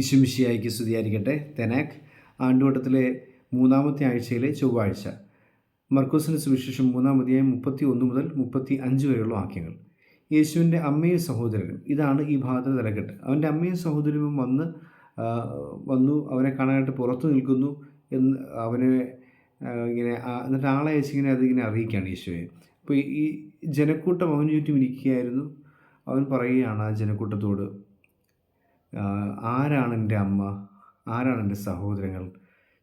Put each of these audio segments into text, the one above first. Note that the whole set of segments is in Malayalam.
ഇശുമിഷിയായിക്ക് സ്തുതിയായിരിക്കട്ടെ തെനാക് ആണ്ടുവട്ടത്തിലെ മൂന്നാമത്തെ ആഴ്ചയിലെ ചൊവ്വാഴ്ച. മർക്കോസിന് സുവിശേഷം മൂന്നാമതിയായി മുപ്പത്തി ഒന്ന് മുതൽ മുപ്പത്തി അഞ്ച് വരെയുള്ള വാക്യങ്ങൾ. യേശുവിന്റെ അമ്മയും സഹോദരനും ഇതാണ് ഈ ഭാഗത്തെ തലക്കെട്ട്. അവന്റെ അമ്മയും സഹോദരനും വന്ന് വന്നു അവനെ കാണാനായിട്ട് പുറത്തു നിൽക്കുന്നു എന്ന് അവനെ ഇങ്ങനെ എന്നിട്ട് ആളെ യേശുവിനെ അതിങ്ങനെ അറിയിക്കുകയാണ് യേശുവെ. അപ്പോൾ ഈ- ജനക്കൂട്ടം അവന് ചുറ്റും ഇരിക്കുകയായിരുന്നു. അവൻ പറയുകയാണ് ആ ജനക്കൂട്ടത്തോട് ആരാണ് എന്റെ അമ്മ? ആരാണ് എന്റെ സഹോദരങ്ങൾ?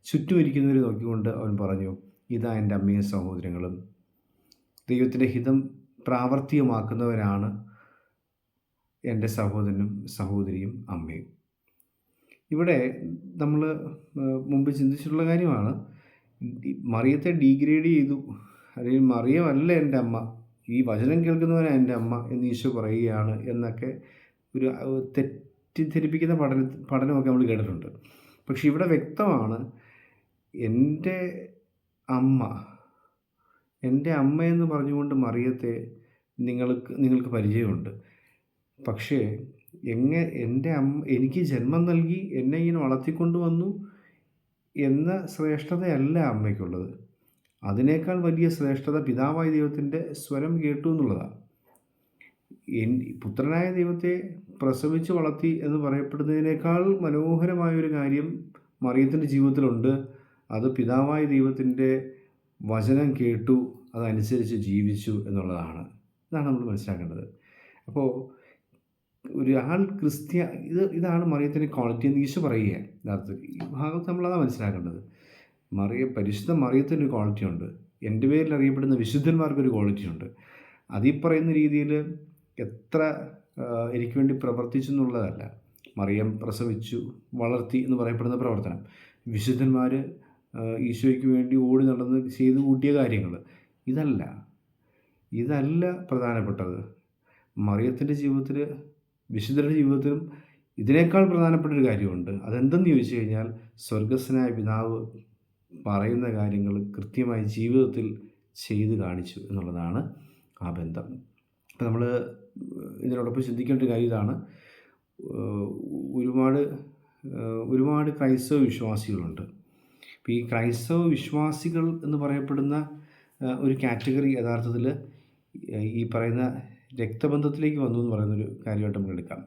ചുറ്റും ഇരിക്കുന്നവരെ നോക്കിക്കൊണ്ട് അവൻ പറഞ്ഞു ഇതാ എന്റെ അമ്മയും സഹോദരങ്ങളും. ദൈവത്തിന്റെ ഹിതം പ്രാവർത്തികമാക്കുന്നവരാണ് എന്റെ സഹോദരനും സഹോദരിയും അമ്മയും. ഇവിടെ നമ്മൾ മുമ്പ് ചിന്തിച്ചിട്ടുള്ള കാര്യമാണ് മറിയത്തെ ഡീഗ്രേഡ് ചെയ്തു അല്ലെങ്കിൽ മറിയമല്ല എന്റെ അമ്മ ഈ വചനം കേൾക്കുന്നവനാണ് എന്റെ അമ്മ എന്ന് ഈശോ പറയുകയാണ് എന്നൊക്കെ ഒരു അഹ് തെറ്റിദ്ധരിപ്പിക്കുന്ന പഠന പഠനമൊക്കെ നമ്മൾ കേട്ടിട്ടുണ്ട്. പക്ഷെ ഇവിടെ വ്യക്തമാണ് എന്റെ അമ്മ എന്റെ അമ്മയെന്ന് പറഞ്ഞുകൊണ്ട് മറിയത്തെ നിങ്ങൾക്ക് നിങ്ങൾക്ക് പരിചയമുണ്ട്. പക്ഷേ എങ്ങനെ എന്റെ അമ്മ എനിക്ക് ജന്മം നൽകി എന്നെ ഇങ്ങനെ വളർത്തിക്കൊണ്ടു വന്നു എന്ന ശ്രേഷ്ഠതയല്ല അമ്മയ്ക്കുള്ളത്. അതിനേക്കാൾ വലിയ ശ്രേഷ്ഠത പിതാവായ ദൈവത്തിന്റെ സ്വരം കേട്ടു എന്നുള്ളതാണ്. പുത്രനായ ദൈവത്തെ പ്രസവിച്ച് വളർത്തി എന്ന് പറയപ്പെടുന്നതിനേക്കാൾ മനോഹരമായൊരു കാര്യം മറിയത്തിന്റെ ജീവിതത്തിലുണ്ട്. അത് പിതാവായ ദൈവത്തിന്റെ വചനം കേട്ടു അതനുസരിച്ച് ജീവിച്ചു എന്നുള്ളതാണ്. ഇതാണ് നമ്മൾ മനസ്സിലാക്കേണ്ടത്. അപ്പോൾ ഒരാൾ ക്രിസ്ത്യ ഇത് ഇതാണ് മറിയത്തിന്റെ ക്വാളിറ്റി എന്ന് ഈശോ പറയുക യഥാർത്ഥത്തിൽ ഈ ഭാഗത്ത് നമ്മളതാണ് മനസ്സിലാക്കേണ്ടത്. മറിയ പരിശുദ്ധ മറിയത്തിന്റെ ക്വാളിറ്റി ഉണ്ട് എന്റെ പേരിൽ അറിയപ്പെടുന്ന വിശുദ്ധന്മാർക്കൊരു ക്വാളിറ്റി ഉണ്ട് അതീ പറയുന്ന രീതിയിൽ എത്ര എനിക്ക് വേണ്ടി പ്രവർത്തിച്ചു എന്നുള്ളതല്ല. മറിയം പ്രസവിച്ചു വളർത്തി എന്ന് പറയപ്പെടുന്ന പ്രവർത്തനം. വിശുദ്ധന്മാർ ഈശോയ്ക്ക് വേണ്ടി ഓടി നടന്ന് ചെയ്തു കൂട്ടിയ കാര്യങ്ങൾ. ഇതല്ല. ഇതല്ല പ്രധാനപ്പെട്ടത്. മറിയത്തിന്റെ ജീവിതത്തിൽ വിശുദ്ധരുടെ ജീവിതത്തിലും ഇതിനേക്കാൾ പ്രധാനപ്പെട്ട ഒരു കാര്യമുണ്ട്. അതെന്തെന്ന് ചോദിച്ചു കഴിഞ്ഞാൽ സ്വർഗസ്വനായ പിതാവ് പറയുന്ന കാര്യങ്ങൾ കൃത്യമായി ജീവിതത്തിൽ ചെയ്തു കാണിച്ചു എന്നുള്ളതാണ് ആ ബന്ധം. അപ്പോൾ നമ്മൾ ഇതിനോടൊപ്പം ചിന്തിക്കേണ്ട കാര്യം ഇതാണ്. ഒരുപാട് ഒരുപാട് ക്രൈസ്തവ വിശ്വാസികളുണ്ട്. അപ്പോൾ ഈ ക്രൈസ്തവ വിശ്വാസികൾ എന്ന് പറയപ്പെടുന്ന ഒരു കാറ്റഗറി യഥാർത്ഥത്തിൽ ഈ പറയുന്ന രക്തബന്ധത്തിലേക്ക് വന്നു എന്ന് പറയുന്നൊരു കാര്യമായിട്ട് നമുക്ക് എടുക്കാം.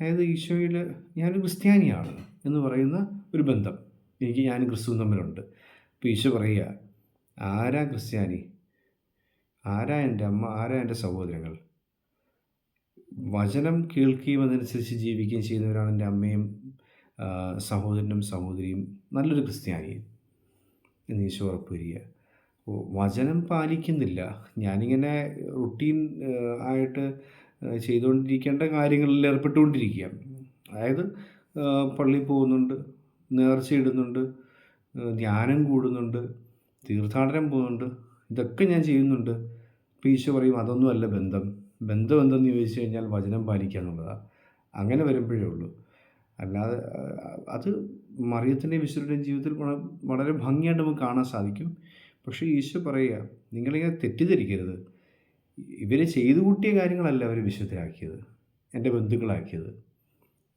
അതായത് ഈശോയിൽ ഞാനൊരു ക്രിസ്ത്യാനിയാണ് എന്ന് പറയുന്ന ഒരു ബന്ധം. എനിക്ക് ഞാനും ക്രിസ്തുവും തമ്മിലുണ്ട്. അപ്പോൾ ഈശോ പറയുക ആരാ ക്രിസ്ത്യാനി? ആരാ എന്റെ അമ്മ? ആരാ എന്റെ സഹോദരങ്ങൾ? വചനം കേൾക്കുകയും അതനുസരിച്ച് ജീവിക്കുകയും ചെയ്യുന്നവരാണ് എന്റെ അമ്മയും സഹോദരനും സഹോദരിയും നല്ലൊരു ക്രിസ്ത്യാനിയും എന്ന് ഈശോ ഉറപ്പ് വരിക അപ്പോൾ വചനം പാലിക്കുന്നില്ല. ഞാനിങ്ങനെ റുട്ടീൻ ആയിട്ട് ചെയ്തുകൊണ്ടിരിക്കേണ്ട കാര്യങ്ങളിൽ ഏർപ്പെട്ടുകൊണ്ടിരിക്കുക അതായത് പള്ളി പോകുന്നുണ്ട് നേർച്ച ഇടുന്നുണ്ട് ധ്യാനം കൂടുന്നുണ്ട് തീർത്ഥാടനം പോകുന്നുണ്ട് ഇതൊക്കെ ഞാൻ ചെയ്യുന്നുണ്ട്. അപ്പോൾ ഈശോ പറയും അതൊന്നുമല്ല ബന്ധം. ബന്ധം എന്തെന്ന് ചോദിച്ചു കഴിഞ്ഞാൽ വചനം പാലിക്കുക എന്നുള്ളതാണ് അങ്ങനെ വരുമ്പോഴേ ഉള്ളൂ. അല്ലാതെ അത് മറിയത്തിന്റെയും വിശുദ്ധരുടെയും ജീവിതത്തിൽ വളരെ ഭംഗിയായിട്ട് നമുക്ക് കാണാൻ സാധിക്കും. പക്ഷേ ഈശോ പറയുക നിങ്ങളിങ്ങനെ തെറ്റിദ്ധരിക്കരുത്. ഇവർ ചെയ്തു കൂട്ടിയ കാര്യങ്ങളല്ല അവർ വിശുദ്ധരാക്കിയത്. എന്റെ ബന്ധുക്കളാക്കിയത്.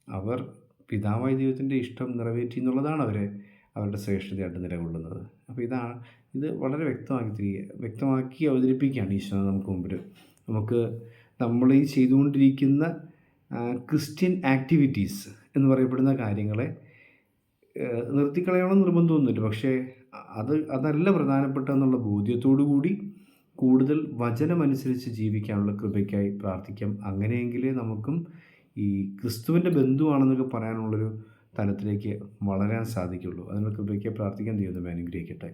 അവർ പിതാവായ ദൈവത്തിന്റെ ഇഷ്ടം നിറവേറ്റി എന്നുള്ളതാണ് അവരെ അവരുടെ ശ്രേഷ്ഠതയായിട്ട് നിലകൊള്ളുന്നത്. അപ്പോൾ ഇതാണ് ഇത് വളരെ വ്യക്തമാക്കി തിരികെ വ്യക്തമാക്കി അവതരിപ്പിക്കുകയാണ് ഈശോ നമുക്ക് മുമ്പിൽ നമുക്ക് നമ്മൾ ഈ ചെയ്തുകൊണ്ടിരിക്കുന്ന ക്രിസ്ത്യൻ ആക്ടിവിറ്റീസ് എന്ന് പറയപ്പെടുന്ന കാര്യങ്ങളെ നിർത്തിക്കളയണമെന്ന് നിർത്തിക്കളയണം നിർബന്ധമൊന്നുമില്ല. പക്ഷേ അത് അതല്ല പ്രധാനപ്പെട്ട എന്നുള്ള ബോധ്യത്തോടു കൂടി കൂടുതൽ വചനമനുസരിച്ച് ജീവിക്കാനുള്ള കൃപയ്ക്കായി പ്രാർത്ഥിക്കാം. അങ്ങനെയെങ്കിലേ നമുക്കും ഈ ക്രിസ്തുവിന്റെ ബന്ധുവാണെന്നൊക്കെ പറയാനുള്ളൊരു തലത്തിലേക്ക് വളരാൻ സാധിക്കുള്ളൂ. അതിനുള്ള കൃപയ്ക്ക് പ്രാർത്ഥിക്കാൻ ദൈവം അനുഗ്രഹിക്കട്ടെ.